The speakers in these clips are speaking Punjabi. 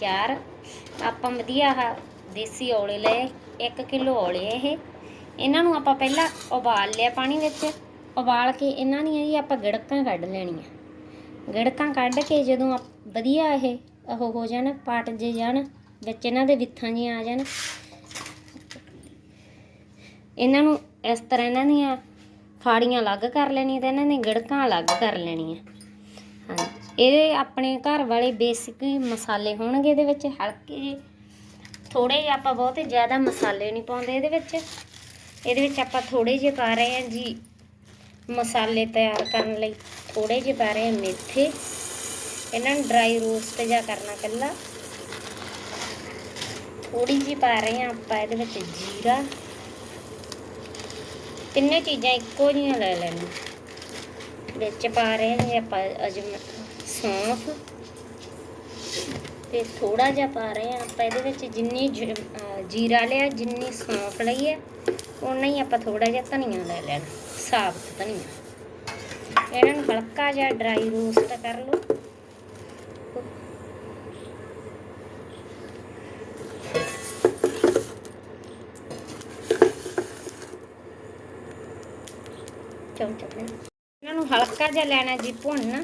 ਚਾਰ। ਆਪਾਂ ਵਧੀਆ ਆਹ ਦੇਸੀ ਔਲੇ ਲਏ 1 ਕਿਲੋ ਔਲੇ ਇਹ। ਇਹਨਾਂ ਨੂੰ ਆਪਾਂ ਪਹਿਲਾਂ ਉਬਾਲ ਲਿਆ ਪਾਣੀ ਵਿੱਚ। ਉਬਾਲ ਕੇ ਇਹਨਾਂ ਦੀਆਂ ਜੀ ਆਪਾਂ ਗੜਕਾਂ ਕੱਢ ਲੈਣੀਆਂ। ਗੜਕਾਂ ਕੱਢ ਕੇ ਜਦੋਂ ਆਪ- ਵਧੀਆ ਇਹ ਉਹ ਹੋ ਜਾਣ, ਪਾਟ ਜੇ ਜਾਣ, ਵਿੱਚ ਇਹਨਾਂ ਦੇ ਵਿੱਥਾਂ ਜੀਆਂ ਆ ਜਾਣ। ਇਹਨਾਂ ਨੂੰ ਇਸ ਤਰ੍ਹਾਂ ਇਹਨਾਂ ਦੀਆਂ ਫਾੜੀਆਂ ਅਲੱਗ ਕਰ ਲੈਣੀਆਂ ਤੇ ਇਹਨਾਂ ਦੀਆਂ ਗੜਕਾਂ ਅਲੱਗ ਕਰ ਲੈਣੀਆਂ। ਇਹ ਆਪਣੇ ਘਰ ਵਾਲੇ ਬੇਸਿਕ ਮਸਾਲੇ ਹੋਣਗੇ ਇਹਦੇ ਵਿੱਚ, ਹਲਕੇ ਜਿਹੇ। ਥੋੜੇ ਜਿਹੇ ਆਪਾਂ ਬਹੁਤੇ ਜ਼ਿਆਦਾ ਮਸਾਲੇ ਨਹੀਂ ਪਾਉਂਦੇ ਇਹਦੇ ਵਿੱਚ। ਇਹਦੇ ਵਿੱਚ ਆਪਾਂ ਥੋੜੇ ਜਿਹੇ ਪਾ ਰਹੇ ਹਾਂ ਜੀ ਮਸਾਲੇ ਤਿਆਰ ਕਰਨ ਲਈ। ਥੋੜੇ ਜਿਹੇ ਪਾ ਰਹੇ ਹਾਂ ਮੇਥੇ। ਇਹਨਾਂ ਨੂੰ ਡਰਾਈ ਰੋਸਟ ਜਿਹਾ ਕਰਨਾ ਪਹਿਲਾਂ ਥੋੜੀ ਜਿਹੀ ਪਾ ਰਹੇ ਹਾਂ ਆਪਾਂ ਇਹਦੇ ਵਿੱਚ ਜੀਰਾ। ਤਿੰਨੇ ਚੀਜ਼ਾਂ ਇੱਕੋ ਜਿਹੀਆਂ ਲੈ ਲੈਣੀਆਂ। ਵਿੱਚ ਪਾ ਰਹੇ ਹਾਂ ਜੀ ਆਪਾਂ ਅਜਮ ਸੌਂਫ ਤੇ ਥੋੜਾ ਜਿਹਾ ਪਾ ਰਹੇ ਹਾਂ ਆਪਾਂ ਇਹਦੇ ਵਿੱਚ ਜਿੰਨੀ ਜੀਰਾ ਲਿਆ, ਜਿੰਨੀ ਸੌਂਫ ਲਈ ਹੈ ਉਨਾ ਹੀ ਆਪਾਂ ਥੋੜਾ ਜਿਹਾ ਧਨੀਆ ਲੈ ਲੈਣਾ ਸਾਬਤ ਧਨੀਆ। ਇਹਨਾਂ ਨੂੰ ਹਲਕਾ ਜਿਹਾ ਡਰਾਈ ਰੋਸਟ ਕਰ ਲਓ। ਚਮਚਾ ਇਹਨਾਂ ਨੂੰ ਹਲਕਾ ਜਿਹਾ ਲੈਣਾ ਜੀ ਭੁੰਨ।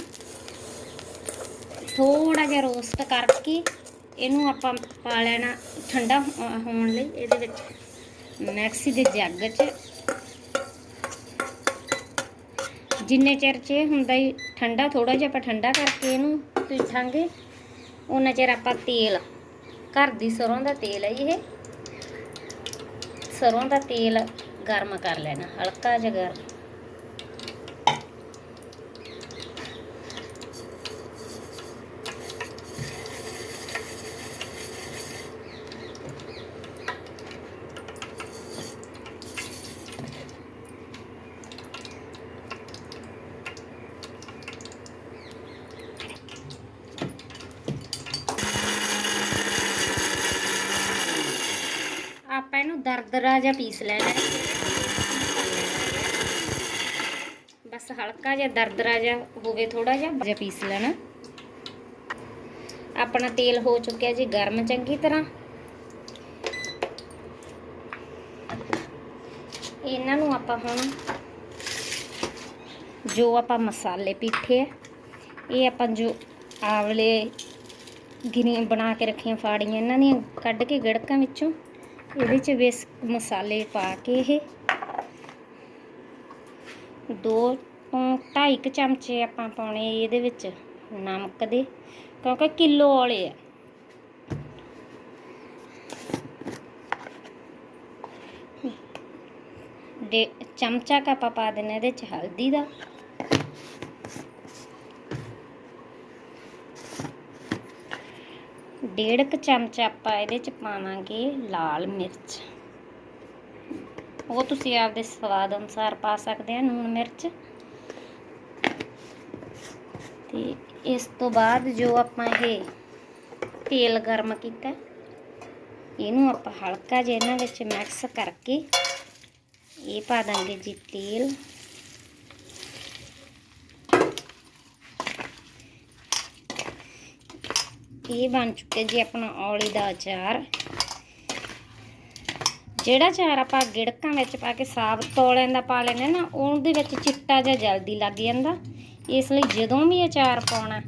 ਥੋੜਾ ਜਿਹਾ ਰੋਸਟ ਕਰਕੇ ਇਹਨੂੰ ਆਪਾਂ ਪਾ ਲੈਣਾ ਠੰਡਾ ਹੋਣ ਲਈ। ਇਹਦੇ ਵਿੱਚ ਮੈਕਸੀ ਦੇ ਜੱਗ 'ਚ ਜਿੰਨੇ ਚਿਰ 'ਚ ਇਹ ਹੁੰਦਾ ਹੀ ਠੰਡਾ ਥੋੜਾ ਜਿਹਾ ਆਪਾਂ ਠੰਡਾ ਕਰਕੇ ਇਹਨੂੰ ਪੀਠਾਂਗੇ ਉਹਨਾਂ ਚਿਰ ਆਪਾਂ ਤੇਲ, ਘਰ ਦੀ ਸਰੋਂ ਦਾ ਤੇਲ ਹੈ ਇਹ। ਸਰੋਂ ਦਾ ਤੇਲ ਗਰਮ ਕਰ ਲੈਣਾ, ਹਲਕਾ ਜਿਹਾ ਗਰਮ ਆਪਾਂ ਇਹਨੂੰ ਦਰਦਰਾ ਜਿਹਾ ਪੀਸ ਲੈਣਾ ਬਸ ਹਲਕਾ ਜਿਹਾ ਦਰਦਰਾ ਜਿਹਾ ਹੋਵੇ ਥੋੜਾ ਜਿਹਾ ਜਿਹਾ ਪੀਸ ਲੈਣਾ। ਆਪਣਾ ਤੇਲ ਹੋ ਚੁੱਕਿਆ ਜੀ ਗਰਮ ਚੰਗੀ ਤਰ੍ਹਾਂ। ਇਹਨਾਂ ਨੂੰ ਆਪਾਂ ਹੁਣ ਜੋ ਆਪਾਂ ਮਸਾਲੇ ਪੀਠੇ ਆ, ਇਹ ਆਪਾਂ ਜੋ ਆਵਲੇ ਗਿਰੀ ਬਣਾ ਕੇ ਰੱਖੀਆਂ ਫਾੜੀਆਂ, ਇਹਨਾਂ ਦੀਆਂ ਕੱਢ ਕੇ ਗੜਕਾਂ ਵਿੱਚੋਂ ਇਹਦੇ ਚ ਬੇਸ ਮਸਾਲੇ ਪਾ ਕੇ ਇਹ ਦੋ ਤੋਂ ਢਾਈ ਕੁ ਚਮਚੇ ਆਪਾਂ ਪਾਉਣੇ ਇਹਦੇ ਵਿੱਚ ਨਮਕ ਦੇ, ਕਿਉਂਕਿ ਕਿਲੋ ਵਾਲੇ ਆ। ਦੇ ਚਮਚਾ ਕਾ ਆਪਾਂ ਪਾ ਦੇਣਾ ਇਹਦੇ ਚ ਹਲਦੀ ਦਾ। ਡੇਢ ਕੁ ਚਮਚ ਆਪਾਂ ਇਹਦੇ ਚ ਪਾਵਾਂਗੇ ਲਾਲ ਮਿਰਚ। ਉਹ ਤੁਸੀਂ ਆਪਦੇ ਸਵਾਦ ਅਨੁਸਾਰ ਪਾ ਸਕਦੇ ਆ ਨੂਣ ਮਿਰਚ। ਤੇ ਇਸ ਤੋਂ ਬਾਅਦ ਜੋ ਆਪਾਂ ਇਹ ਤੇਲ ਗਰਮ ਕੀਤਾ, ਇਹਨੂੰ ਆਪਾਂ ਹਲਕਾ ਜਿਹਾ ਇਹਨਾਂ ਵਿੱਚ ਮਿਕਸ ਕਰਕੇ ਇਹ ਪਾ ਦਾਂਗੇ ਜੀ ਤੇਲ। ਇਹ ਬਣ ਚੁੱਕਿਆ ਜੀ ਆਪਣਾ ਔਲੀ ਦਾ ਅਚਾਰ। ਜਿਹੜਾ ਅਚਾਰ ਆਪਾਂ ਗਿੜਕਾਂ ਵਿੱਚ ਪਾ ਕੇ ਸਾਬਤ ਤੋਲਿਆਂ ਦਾ ਪਾ ਲੈਂਦੇ ਨਾ, ਉਹਦੇ ਵਿੱਚ ਚਿੱਟਾ ਜਿਹਾ ਜਲਦੀ ਲੱਗ ਜਾਂਦਾ। ਇਸ ਲਈ ਜਦੋਂ ਵੀ ਅਚਾਰ ਪਾਉਣਾ,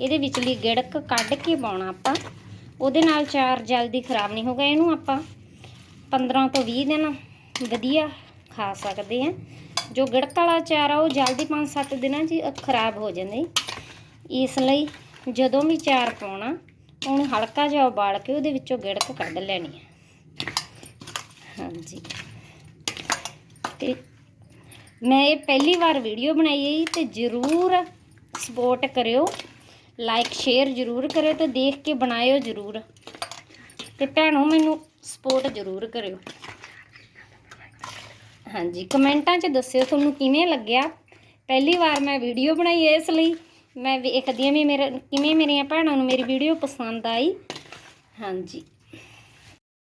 ਇਹਦੇ ਵਿਚਲੀ ਗਿੜਕ ਕੱਢ ਕੇ ਪਾਉਣਾ ਆਪਾਂ। ਉਹਦੇ ਨਾਲ ਅਚਾਰ ਜਲਦੀ ਖਰਾਬ ਨਹੀਂ ਹੋਗਾ ਇਹਨੂੰ ਆਪਾਂ 15 ਤੋਂ 20 ਦਿਨ ਵਧੀਆ ਖਾ ਸਕਦੇ ਆ ਜੋ ਗਿੜਕ ਵਾਲਾ ਅਚਾਰ ਆ, ਉਹ ਜਲਦੀ 5-7 ਦਿਨਾਂ 'ਚ ਖਰਾਬ ਹੋ ਜਾਂਦੇ। ਇਸ ਲਈ ਜਦੋਂ ਵੀ ਚਾਰ ਪਾਉਣਾ, ਉਹਨੂੰ ਹਲਕਾ ਜਿਹਾ ਉਬਾਲ ਕੇ ਉਹਦੇ ਵਿੱਚੋਂ ਗਿੜਕ ਕੱਢ ਲੈਣੀ ਹੈ। ਹਾਂਜੀ। ਤੇ ਮੈਂ ਇਹ ਪਹਿਲੀ ਵਾਰ ਵੀਡੀਓ ਬਣਾਈ ਹੈ ਜੀ, ਤੇ ਜਰੂਰ ਸਪੋਰਟ ਕਰਿਓ। ਲਾਈਕ ਸ਼ੇਅਰ ਜਰੂਰ ਕਰਿਓ ਤੇ ਦੇਖ ਕੇ ਬਣਾਇਓ ਜਰੂਰ। ਤੇ ਭੈਣੋ, ਮੈਨੂੰ ਸਪੋਰਟ ਜਰੂਰ ਕਰਿਓ। ਹਾਂਜੀ, ਕਮੈਂਟਾਂ 'ਚ ਦੱਸਿਓ ਤੁਹਾਨੂੰ ਕਿਵੇਂ ਲੱਗਿਆ? ਪਹਿਲੀ ਵਾਰ ਮੈਂ ਵੀਡੀਓ ਬਣਾਈ ਹੈ ਇਸ ਲਈ। ਮੈਂ ਵੇਖਦੀ ਹਾਂ ਵੀ ਮੇਰੇ ਕਿਵੇਂ ਮੇਰੀਆਂ ਭੈਣਾਂ ਨੂੰ ਮੇਰੀ ਵੀਡੀਓ ਪਸੰਦ ਆਈ। ਹਾਂਜੀ।